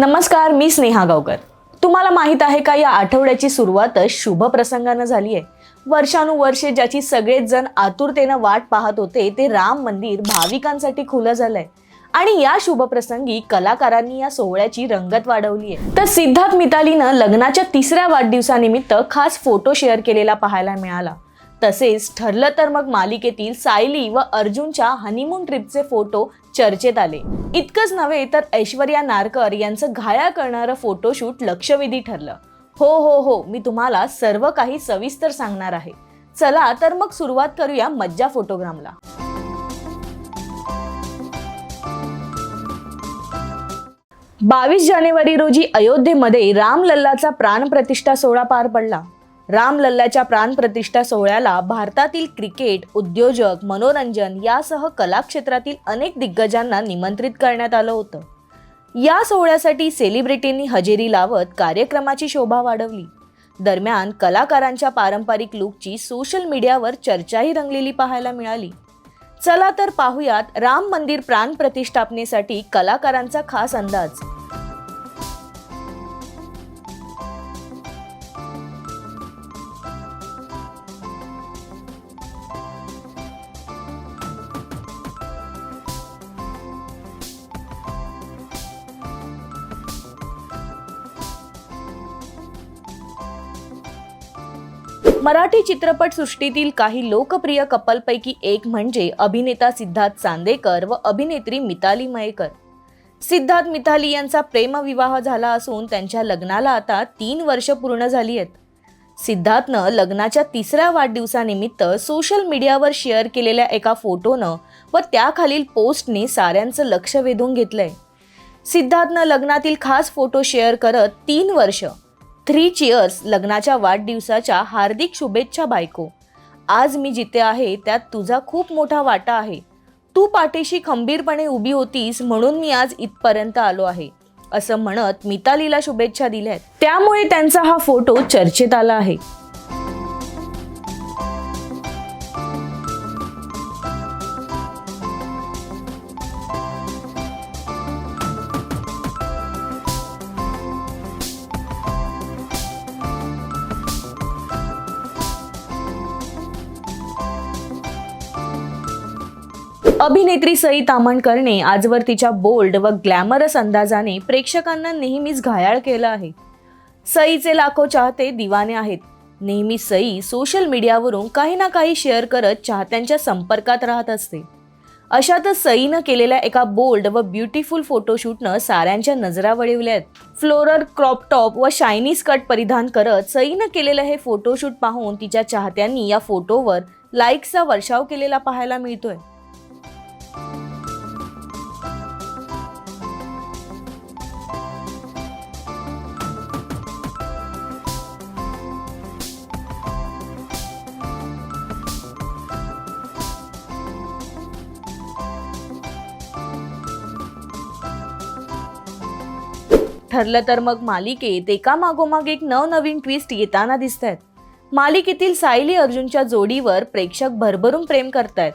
नमस्कार मी स्नेहा गावकर. तुम्हाला माहीत आहे का या आठवड्याची सुरुवातच शुभ प्रसंगानं झाली आहे. वर्षानुवर्षे ज्याची सगळेच जण आतुरतेनं वाट पाहत होते ते राम मंदिर भाविकांसाठी खुलं झालंय. आणि या शुभ प्रसंगी कलाकारांनी या सोहळ्याची रंगत वाढवली आहे. तर सिद्धार्थ मितालीनं लग्नाच्या तिसऱ्या वाढदिवसानिमित्त खास फोटो शेअर केलेला पाहायला मिळाला. तसेच ठरलं तर मग मालिकेतील सायली व अर्जुनच्या हनीमून ट्रिपचे फोटो चर्चेत आले. इतकंच नव्हे तर ऐश्वर्या नारकर यांचं घाया करणारं फोटोशूट लक्षवेधी ठरलं. हो हो हो मी तुम्हाला सर्व काही सविस्तर सांगणार आहे. चला तर मग सुरुवात करूया मज्जा फोटोग्रामला बावीस जानेवारी रोजी अयोध्येमध्ये रामलल्लाचा प्राणप्रतिष्ठा सोहळा पार पडला. रामलल्लाच्या प्राणप्रतिष्ठा सोहळ्याला भारतातील क्रिकेट उद्योजक मनोरंजन यासह कला क्षेत्रातील अनेक दिग्गजांना निमंत्रित करण्यात आलं होतं. या सोहळ्यासाठी सेलिब्रिटींनी हजेरी लावत कार्यक्रमाची शोभा वाढवली. दरम्यान कलाकारांच्या पारंपरिक लुकची सोशल मीडियावर चर्चाही रंगलेली पाहायला मिळाली. चला तर पाहुयात राम मंदिर प्राण प्रतिष्ठापनेसाठी कलाकारांचा खास अंदाज. मराठी चित्रपटसृष्टीतील काही लोकप्रिय कपलपैकी एक म्हणजे अभिनेता सिद्धार्थ चांदेकर व अभिनेत्री मिताली मयेकर. सिद्धार्थ मिताली यांचा प्रेमविवाह झाला असून त्यांच्या लग्नाला आता तीन वर्ष पूर्ण झाली आहेत. सिद्धार्थनं लग्नाच्या तिसऱ्या वाढदिवसानिमित्त सोशल मीडियावर शेअर केलेल्या एका फोटोनं व त्याखालील पोस्टने साऱ्यांचं लक्ष वेधून घेतलंय. सिद्धार्थनं लग्नातील खास फोटो शेअर करत तीन वर्ष थ्री चिअर्स लग्नाच्या वाढदिवसाच्या हार्दिक शुभेच्छा बायको. आज मी जिथे आहे त्यात तुझा खूप मोठा वाटा आहे. तू पाठीशी खंबीरपणे उभी होतीस म्हणून मी आज इथपर्यंत आलो आहे असं म्हणत मितालीला शुभेच्छा दिल्यात. त्यामुळे त्यांचा हा फोटो चर्चेत आला आहे. अभिनेत्री सई तामणकरने आजवर तिच्या बोल्ड व ग्लॅमरस अंदाजाने प्रेक्षकांना नेहमीच घायाळ केलं आहे. सईचे लाखो चाहते दिवाने आहेत. नेहमी सई सोशल मीडियावरून काही ना काही शेअर करत चाहत्यांच्या संपर्कात राहत असते. अशातच सईनं केलेल्या एका बोल्ड व ब्युटिफुल फोटोशूटनं साऱ्यांच्या नजरा वळवल्या आहेत. फ्लोरल क्रॉप टॉप व शायनी स्कर्ट परिधान करत सईनं केलेलं हे फोटोशूट पाहून तिच्या चाहत्यांनी या फोटोवर लाईक्सचा वर्षाव केलेला पाहायला मिळतोय. ठरलं तर मग मालिकेत एका मागोमाग एक नवनवीन ट्विस्ट येताना दिसत आहेत मालिकेतील सायली अर्जुनच्या जोडीवर प्रेक्षक भरभरून प्रेम करतायत.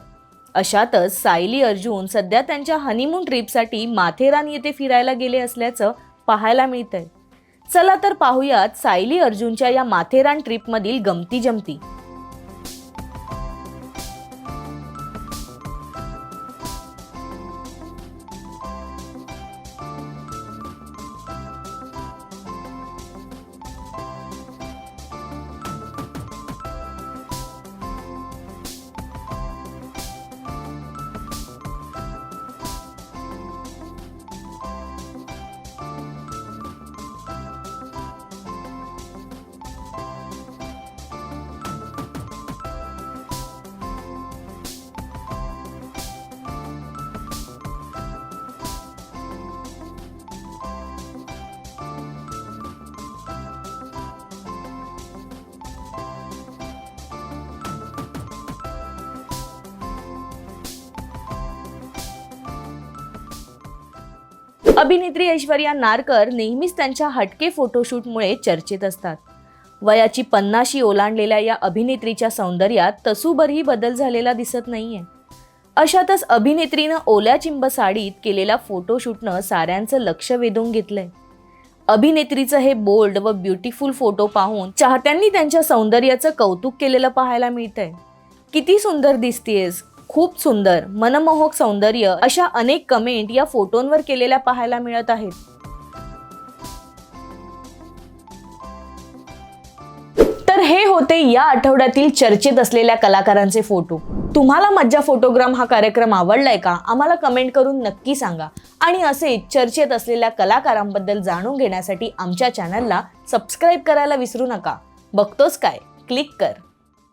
अशातच सायली अर्जुन सध्या त्यांच्या हनीमून ट्रिपसाठी माथेरान येथे फिरायला गेले असल्याचं पाहायला मिळतंय. चला तर पाहूयात सायली अर्जुनच्या या माथेरान ट्रिपमधील गमती जमती अभिनेत्री ऐश्वर्या नारकर नेहमीच त्यांच्या हटके फोटोशूटमुळे चर्चेत असतात. वयाची पन्नाशी ओलांडलेल्या या अभिनेत्रीच्या सौंदर्यात तसूभरही बदल झालेला दिसत नाहीये. अशातच अभिनेत्रीनं ओल्या चिंब साडीत केलेल्या फोटोशूटनं साऱ्यांचं लक्ष वेधून घेतलंय. अभिनेत्रीचं हे बोल्ड व ब्युटिफुल फोटो पाहून चाहत्यांनी त्यांच्या सौंदर्याचं कौतुक केलेलं पाहायला मिळतंय. किती सुंदर दिसतीयस खूप सुंदर मनमोहक सौंदर्य अशा अनेक कमेंट या फोटोंवर केलेल्या पाहायला मिळत आहेत. तर हे होते या आठवड्यातील चर्चेत असलेल्या कलाकारांचे फोटो. तुम्हाला मज्जा फोटोग्राम हा कार्यक्रम आवडलाय का? आम्हाला कमेंट करून नक्की सांगा. आणि असे चर्चेत असलेल्या कलाकारांबद्दल जाणून घेण्यासाठी आमच्या चॅनलला सबस्क्राईब करायला विसरू नका. बघतोस काय? क्लिक कर.